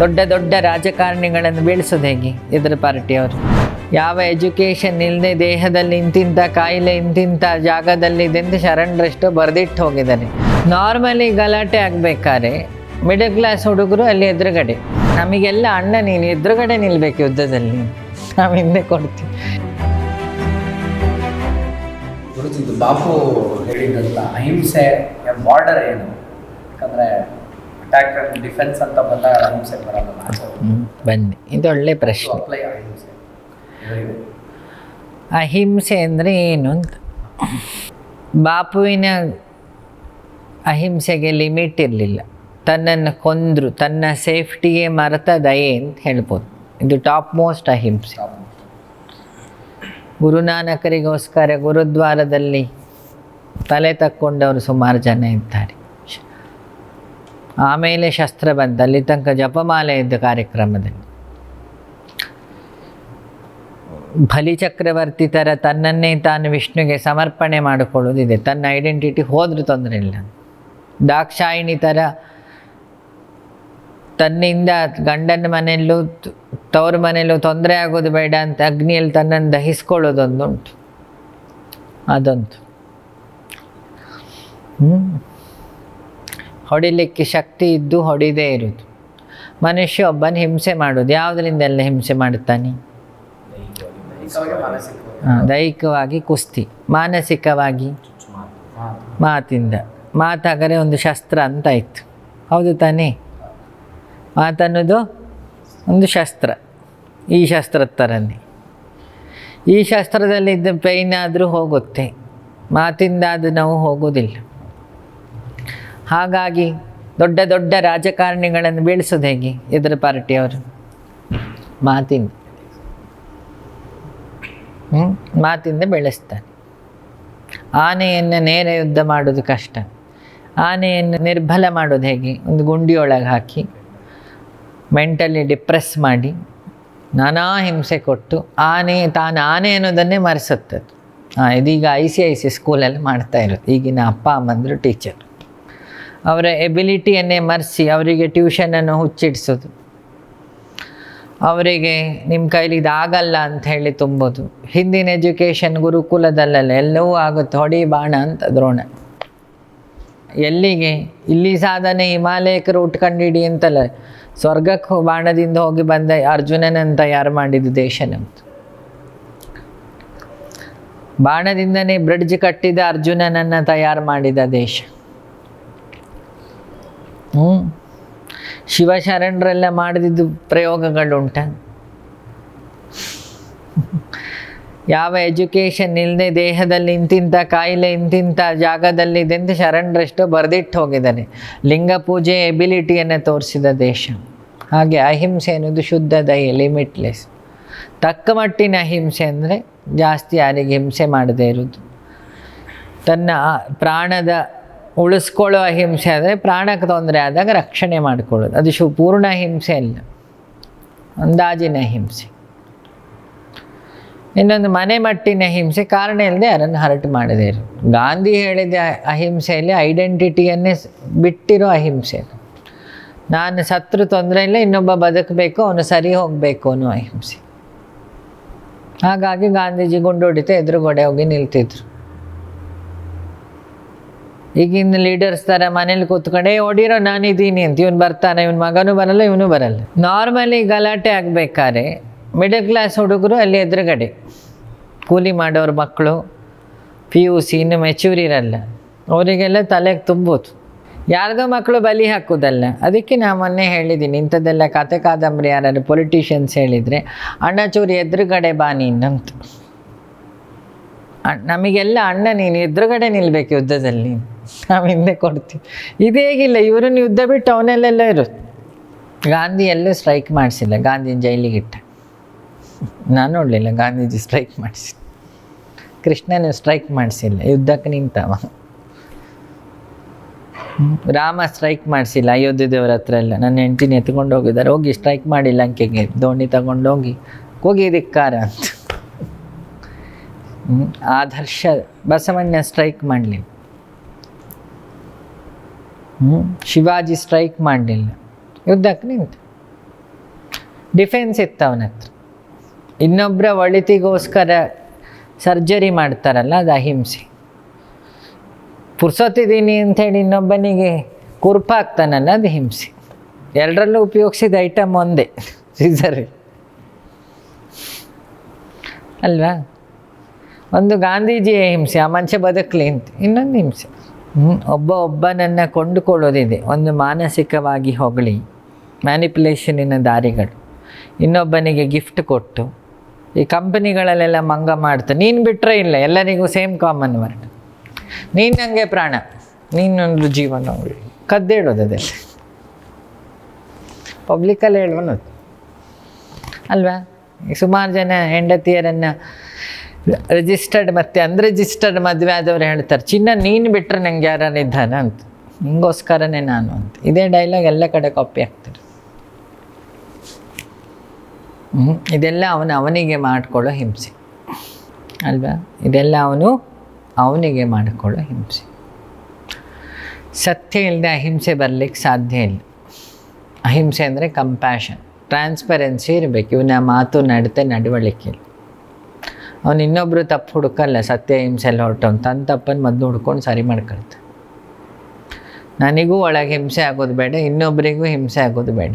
ದೊಡ್ಡ ದೊಡ್ಡ ರಾಜಕಾರಣಿಗಳನ್ನು ಬೀಳಿಸೋದು ಹೇಗೆ ಎದುರ ಪಾರ್ಟಿಯವರು ಯಾವ ಎಜುಕೇಷನ್ ಇಲ್ಲದೆ ದೇಹದಲ್ಲಿ ಇಂತಿಂಥ ಕಾಯಿಲೆ ಇಂತಿಂಥ ಜಾಗದಲ್ಲಿದೆ ಅಂತ ಶರಣರಷ್ಟು ಬರೆದಿಟ್ಟು ಹೋಗಿದ್ದಾರೆ. ನಾರ್ಮಲಿ ಗಲಾಟೆ ಆಗಬೇಕಾದ್ರೆ ಮಿಡಲ್ ಕ್ಲಾಸ್ ಹುಡುಗರು ಅಲ್ಲಿ ಎದುರುಗಡೆ. ನಮಗೆಲ್ಲ ಅಣ್ಣ ನೀನು ಎದುರುಗಡೆ ನಿಲ್ಬೇಕು ಯುದ್ಧದಲ್ಲಿ. ನಾವು ಹಿಂದೆ ಕೊಡ್ತೀವಿ. ಬಾಪು ಹೇಳಿದ್ರಲ್ಲ ಅಹಿಂಸೆ ಬಾರ್ಡರ್ ಏನು? ಯಾಕಂದ್ರೆ ಅಟ್ಯಾಕ್ ಡಿಫೆನ್ಸ್ ಅಂತ ಬಂದಾಗ ಅಹಿಂಸೆ ಬರಲ್ಲ. ಬನ್ನಿ. ಇದು ಒಳ್ಳೆ ಪ್ರಶ್ನೆ. ಅಹಿಂಸೆ. ಅಹಿಂಸೆ ಅಂದರೆ ಏನು ಅಂತ? ಬಾಪುವಿನ ಅಹಿಂಸೆಗೆ ಲಿಮಿಟ್ ಇರಲಿಲ್ಲ. ತನ್ನನ್ನು ಕೊಂದರು ತನ್ನ ಸೇಫ್ಟಿಗೆ ಮರೆತ ದಯೆ ಅಂತ ಹೇಳ್ಬೋದು. ಇದು ಟಾಪ್ ಮೋಸ್ಟ್ ಅಹಿಂಸೆ. ಗುರುನಾನಕರಿಗೋಸ್ಕರ ಗುರುದ್ವಾರದಲ್ಲಿ ತಲೆ ತಕ್ಕೊಂಡವರು ಸುಮಾರು ಜನ ಇದ್ದಾರೆ. ಆಮೇಲೆ ಶಸ್ತ್ರ ಬಂತು. ಅಲ್ಲಿ ತನಕ ಜಪಮಾಲೆ ಇದ್ದ ಕಾರ್ಯಕ್ರಮದಲ್ಲಿ. ಬಲಿಚಕ್ರವರ್ತಿ ಥರ ತನ್ನನ್ನೇ ತಾನು ವಿಷ್ಣುಗೆ ಸಮರ್ಪಣೆ ಮಾಡಿಕೊಳ್ಳೋದಿದೆ ತನ್ನ ಐಡೆಂಟಿಟಿ ಹೋದರೂ ತೊಂದರೆ ಇಲ್ಲ. ದಾಕ್ಷಾಯಿಣಿ ಥರ ತನ್ನಿಂದ ಗಂಡನ ಮನೆಯಲ್ಲೂ ತವ್ರ ಮನೆಯಲ್ಲೂ ತೊಂದರೆ ಆಗೋದು ಬೇಡ ಅಂತ ಅಗ್ನಿಯಲ್ಲಿ ತನ್ನನ್ನು ದಹಿಸ್ಕೊಳ್ಳೋದೊಂದುಂಟು. ಅದೊಂದು. ಹ್ಞೂ ಹೊಡಿಲಿಕ್ಕೆ ಶಕ್ತಿ ಇದ್ದು ಹೊಡಿದೇ ಇರೋದು. ಮನುಷ್ಯ ಒಬ್ಬನ ಹಿಂಸೆ ಮಾಡೋದು. ಯಾವುದರಿಂದೆಲ್ಲ ಹಿಂಸೆ ಮಾಡುತ್ತಾನೆ? ದೈಹಿಕವಾಗಿ ಕುಸ್ತಿ. ಮಾನಸಿಕವಾಗಿ ಮಾತು. ಮಾತಿಂದ. ಮಾತಾಗರೆ ಒಂದು ಶಸ್ತ್ರ ಅಂತ ಇತ್ತು. ಹೌದು ತಾನೇ? ಮಾತನ್ನೋದು ಒಂದು ಶಸ್ತ್ರ. ಈ ಶಸ್ತ್ರದ ಥರನೇ ಈ ಶಸ್ತ್ರದಲ್ಲಿದ್ದ ಪೈನ್ ಆದರೂ ಹೋಗುತ್ತೆ. ಮಾತಿಂದ ಅದು ನಾವು ಹೋಗೋದಿಲ್ಲ. ಹಾಗಾಗಿ ದೊಡ್ಡ ದೊಡ್ಡ ರಾಜಕಾರಣಿಗಳನ್ನು ಬೀಳಿಸೋದು ಹೇಗೆ? ಎದುರ ಪಾರ್ಟಿಯವರು ಮಾತಿಂದ. ಹ್ಞೂ ಮಾತಿಂದ ಬೆಳೆಸ್ತಾರೆ. ಆನೆಯನ್ನು ನೇರ ಯುದ್ಧ ಮಾಡೋದು ಕಷ್ಟ. ಆನೆಯನ್ನು ನಿರ್ಬಲ ಮಾಡೋದು ಹೇಗೆ? ಒಂದು ಗುಂಡಿಯೊಳಗೆ ಹಾಕಿ, ಮೆಂಟಲಿ ಡಿಪ್ರೆಸ್ ಮಾಡಿ, ನಾನಾ ಹಿಂಸೆ ಕೊಟ್ಟು ಆನೆ, ತಾನು ಆನೆ ಅನ್ನೋದನ್ನೇ ಮರೆಸುತ್ತದು ಹಾಂ ಇದೀಗ ಐ ಸಿ ಐ ಸಿ ಸ್ಕೂಲಲ್ಲಿ ಮಾಡ್ತಾ ಇರೋದು. ಈಗಿನ ಅಪ್ಪ ಅಮ್ಮಂದರು ಟೀಚರ್. ಅವರ ಎಬಿಲಿಟಿಯನ್ನೇ ಮರೆಸಿ ಅವರಿಗೆ ಟ್ಯೂಷನನ್ನು ಹುಚ್ಚಿಡಿಸೋದು. ಅವರಿಗೆ ನಿಮ್ಮ ಕೈಲಿ ಇದಾಗಲ್ಲ ಅಂತ ಹೇಳಿ ತುಂಬೋದು. ಹಿಂದಿನ ಎಜುಕೇಷನ್ ಗುರುಕುಲದಲ್ಲೆಲ್ಲ ಎಲ್ಲವೂ ಆಗುತ್ತೆ. ಹೊಡಿ ಬಾಣ ಅಂತ ದ್ರೋಣ. ಎಲ್ಲಿಗೆ? ಇಲ್ಲಿ ಸಾಧನೆ ಹಿಮಾಲಯಕರು ಉಟ್ಕೊಂಡಿಡಿ ಕಂಡಿಡಿ ಅಂತಲ್ಲ. ಸ್ವರ್ಗಕ್ಕೆ ಬಾಣದಿಂದ ಹೋಗಿ ಬಂದ ಅರ್ಜುನನಂತ ತಯಾರು ಮಾಡಿದ್ದು ದೇಶ ನಮ್ಮದು ಬಾಣದಿಂದನೇ ಬ್ರಿಡ್ಜ್ ಕಟ್ಟಿದ ಅರ್ಜುನನನ್ನು ತಯಾರು ಮಾಡಿದ ದೇಶ. ಹ್ಞೂ. ಶಿವಶರಣರೆಲ್ಲ ಮಾಡಿದ್ದು ಪ್ರಯೋಗಗಳುಂಟ. ಯಾವ ಎಜುಕೇಷನ್ ಇಲ್ಲದೆ ದೇಹದಲ್ಲಿ ಇಂತಿಂಥ ಕಾಯಿಲೆ ಇಂತಿಂಥ ಜಾಗದಲ್ಲಿದೆ ಅಂತ ಶರಣರಷ್ಟು ಬರೆದಿಟ್ಟು ಹೋಗಿದ್ದಾರೆ. ಲಿಂಗ ಪೂಜೆ ಎಬಿಲಿಟಿಯನ್ನು ತೋರಿಸಿದ ದೇಶ. ಹಾಗೆ ಅಹಿಂಸೆ ಅನ್ನೋದು ಶುದ್ಧ ದಯೆ ಲಿಮಿಟ್ಲೆಸ್ ತಕ್ಕ ಮಟ್ಟಿನ ಅಹಿಂಸೆ ಅಂದರೆ ಜಾಸ್ತಿ ಯಾರಿಗೆ ಹಿಂಸೆ ಮಾಡದೇ ಇರೋದು ತನ್ನ ಪ್ರಾಣದ ಉಳಿಸ್ಕೊಳ್ಳೋ ಅಹಿಂಸೆ ಆದರೆ ಪ್ರಾಣಕ್ಕೆ ತೊಂದರೆ ಆದಾಗ ರಕ್ಷಣೆ ಮಾಡಿಕೊಳ್ಳೋದು. ಅದು ಶು, ಪೂರ್ಣ ಹಿಂಸೆ ಅಲ್ಲ. ಅಂದಾಜಿನ ಹಿಂಸೆ. ಇನ್ನೊಂದು ಮನೆ ಮಟ್ಟಿನ ಹಿಂಸೆ ಕಾರಣ ಇಲ್ಲದೆ ಯಾರನ್ನು ಹರಟು ಮಾಡದೇ ಗಾಂಧಿ ಹೇಳಿದ ಅಹಿಂಸೆಯಲ್ಲಿ ಐಡೆಂಟಿಟಿಯನ್ನೇ ಬಿಟ್ಟಿರೋ ಅಹಿಂಸೆ. ನಾನು ಸತ್ರು ತೊಂದರೆ ಇಲ್ಲ, ಇನ್ನೊಬ್ಬ ಬದುಕಬೇಕು, ಅವನು ಸರಿ ಹೋಗಬೇಕು ಅನ್ನೋ ಅಹಿಂಸೆ. ಹಾಗಾಗಿ ಗಾಂಧೀಜಿ ಗುಂಡು ಹೊಡಿತಾ ಎದುರುಗಡೆ ಹೋಗಿ ನಿಲ್ತಿದ್ರು. ಈಗಿನ ಲೀಡರ್ಸ್ ಥರ ಮನೇಲಿ ಕೂತ್ಕೊಂಡೆ ಓಡಿರೋ ನಾನಿದ್ದೀನಿ, ಅಂತ ಇವನು ಬರ್ತಾನೆ, ಇವನ ಮಗನೂ ಬರಲ್ಲ, ಇವನು ಬರಲ್ಲ. ನಾರ್ಮಲಿ ಗಲಾಟೆ ಆಗಬೇಕಾದ್ರೆ ಮಿಡಲ್ ಕ್ಲಾಸ್ ಹುಡುಗರು ಅಲ್ಲಿ ಎದುರುಗಡೆ. ಕೂಲಿ ಮಾಡೋರು ಮಕ್ಕಳು ಪಿ ಯು ಸಿ ಇನ್ನು ಮೆಚೂರ್ ಇರಲ್ಲ. ಅವರಿಗೆಲ್ಲ ತಲೆಗೆ ತುಂಬೋದು. ಯಾರದೋ ಮಕ್ಕಳು ಬಲಿ ಹಾಕೋದಲ್ಲ. ಅದಕ್ಕೆ ನಾ ಮೊನ್ನೆ ಹೇಳಿದ್ದೀನಿ ಇಂಥದ್ದೆಲ್ಲ ಕತೆ ಕಾದಂಬರಿ ಯಾರು ಪೊಲಿಟಿಷಿಯನ್ಸ್ ಹೇಳಿದರೆ ಅಣ್ಣಚೂರಿ ಎದುರುಗಡೆ ಬಾ ನೀನಂತ ನಮಗೆಲ್ಲ ಅಣ್ಣ, ನೀನು ಎದುರುಗಡೆ ನಿಲ್ಬೇಕು ಯುದ್ಧದಲ್ಲಿ. ನಾವು ಹಿಂದೆ ಕೊಡ್ತೀವಿ. ಇದೇಗಿಲ್ಲ ಇವರನ್ನು ಯುದ್ಧ ಬಿಟ್ಟು ಅವನಲ್ಲೆಲ್ಲ ಇರುತ್ತೆ ಗಾಂಧಿ ಎಲ್ಲೂ ಸ್ಟ್ರೈಕ್ ಮಾಡಿಸಿಲ್ಲ, ಗಾಂಧಿನ ಜೈಲಿಗಿಟ್ಟ ನಾನು ನೋಡಲಿಲ್ಲ, ಗಾಂಧೀಜಿ ಸ್ಟ್ರೈಕ್ ಮಾಡಿಸಿ ಕೃಷ್ಣನು ಸ್ಟ್ರೈಕ್ ಮಾಡಿಸಿಲ್ಲ, ಯುದ್ಧಕ್ಕೆ ನಿಂತವ. ರಾಮ ಸ್ಟ್ರೈಕ್ ಮಾಡಿಸಿಲ್ಲ, ಅಯೋಧ್ಯೆ ದೇವರ ಹತ್ರ ಎಲ್ಲ. ನನ್ನ ಹೆಂಡತಿನ ಎತ್ಕೊಂಡು ಹೋಗಿದ್ದಾರೆ, ಹೋಗಿ ಸ್ಟ್ರೈಕ್ ಮಾಡಿ ಲಂಕೆಗೆ ದೋಣಿ ತಗೊಂಡೋಗಿ ಹೋಗಿ ಧಿಕ್ಕಾರ ಅಂತ. ಆದರ್ಶ ಬಸವಣ್ಣ ಸ್ಟ್ರೈಕ್ ಮಾಡಲಿಲ್ಲ. ಶಿವಾಜಿ ಸ್ಟ್ರೈಕ್ ಮಾಡಲಿಲ್ಲ. ಯುದ್ಧಕ್ಕೆ ನಿಂತು. ಡಿಫೆನ್ಸ್ ಇತ್ತು ಅವನ ಹತ್ರ. ಇನ್ನೊಬ್ಬರ ಒಳಿತಿಗೋಸ್ಕರ ಸರ್ಜರಿ ಮಾಡ್ತಾರಲ್ಲ, ಅದು ಅಹಿಂಸೆ. ಪುರ್ಸೊತ್ತಿದ್ದೀನಿ ಅಂಥೇಳಿ ಇನ್ನೊಬ್ಬನಿಗೆ ಕುರ್ಪಾಗ್ತಾನಲ್ಲ ಅದು ಹಿಂಸೆ ಎರಡರಲ್ಲೂ ಉಪಯೋಗಿಸಿದ ಐಟಮ್ ಒಂದೇ ಸೀಸರ್ ಅಲ್ವಾ? ಒಂದು ಗಾಂಧೀಜಿಯ ಹಿಂಸೆ, ಆ ಮನುಷ್ಯ ಬದುಕಲಿ ಅಂತ. ಇನ್ನೊಂದು ಹಿಂಸೆ. ಒಬ್ಬ ಒಬ್ಬನನ್ನು ಕೊಂಡುಕೊಳ್ಳೋದಿದೆ. ಒಂದು ಮಾನಸಿಕವಾಗಿ ಹೊಗಳಿ ಮ್ಯಾನಿಪ್ಯುಲೇಷನಿನ ದಾರಿಗಳು. ಇನ್ನೊಬ್ಬನಿಗೆ ಗಿಫ್ಟ್ ಕೊಟ್ಟು, ಈ ಕಂಪನಿಗಳಲ್ಲೆಲ್ಲ ಮಂಗ ಮಾಡ್ತಾರೆ ನೀನು ಬಿಟ್ಟರೆ ಇಲ್ಲ, ಎಲ್ಲರಿಗೂ ಸೇಮ್ ಕಾಮನ್ ವರ್ಡ್ ನೀನು ನನಗೆ ಪ್ರಾಣ, ನೀನೊಂದು ಜೀವನ ಕದ್ದೇಳೋದು ಅದೆಲ್ಲ ಪಬ್ಲಿಕಲ್ಲಿ ಹೇಳೋದು ಅಲ್ವಾ? ಸುಮಾರು ಜನ ಹೆಂಡತಿಯರನ್ನು ರಿಜಿಸ್ಟರ್ಡ್ ಮತ್ತು ಅನ್ರಿಜಿಸ್ಟರ್ಡ್ ಮದುವೆ ಆದವ್ರು ಹೇಳ್ತಾರೆ, ಚಿನ್ನ ನೀನು ಬಿಟ್ಟರೆ ನಂಗೆ ಯಾರು ಇದ್ದಾನ? ಅಂತ. ನಿಂಗೋಸ್ಕರನೇ ನಾನು ಅಂತ. ಇದೇ ಡೈಲಾಗ್ ಎಲ್ಲ ಕಡೆ ಕಾಪಿ ಆಗ್ತಾರೆ ಹ್ಮ್. ಇದೆಲ್ಲ ಅವನು ಅವನಿಗೆ ಮಾಡಿಕೊಳ್ಳೋ ಹಿಂಸೆ. ಅಲ್ವಾ? ಇದೆಲ್ಲ ಅವನು ಅವನಿಗೆ ಮಾಡಿಕೊಳ್ಳೋ ಹಿಂಸೆ. ಸತ್ಯ ಇಲ್ಲದೆ ಅಹಿಂಸೆ ಬರಲಿಕ್ಕೆ ಸಾಧ್ಯ ಇಲ್ಲ. ಅಹಿಂಸೆ ಅಂದರೆ ಕಂಪ್ಯಾಷನ್ ಟ್ರಾನ್ಸ್ಪರೆನ್ಸಿ ಇರಬೇಕು. ಇವನ ಮಾತು ನಡತೆ ನಡವಳಿಕೆ ಅವನು ಇನ್ನೊಬ್ಬರು ತಪ್ಪು ಹುಡುಕಲ್ಲ ಸತ್ಯ ಹಿಂಸೆಲ್ಲ ಹೊರಟವನು ತನ್ನ ತಪ್ಪನ್ನು ಮದ್ದು ಹುಡ್ಕೊಂಡು ಸರಿ ಮಾಡ್ಕೊಳ್ತಾನೆ. ನನಗೂ ಒಳಗೆ ಹಿಂಸೆ ಆಗೋದು ಬೇಡ ಇನ್ನೊಬ್ಬರಿಗೂ ಹಿಂಸೆ ಆಗೋದು ಬೇಡ.